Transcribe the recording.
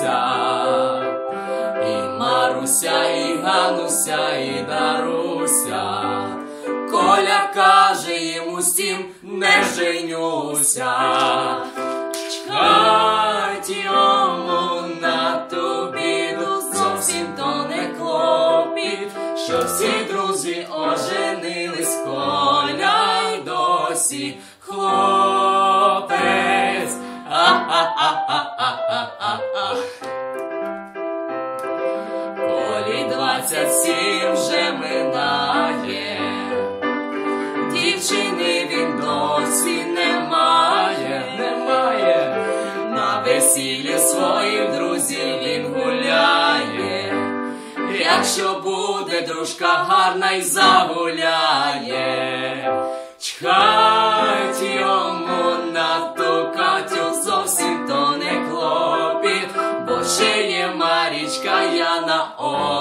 Маруся, і Маруся, і Гануся, і Даруся. Коля каже йому всім не женюся. Чхать йому на ту біду, зовсім то не клопіт, що всі друзі оженились, коля й досі хлопець. Двадцять сім вже минає, дівчини він досі немає, немає. На весіллі своїх друзів він гуляє. Якщо буде дружка гарна й загуляє, чхать йому на ту Катю зовсім то не клопіт, бо ще є Марічка Яна, о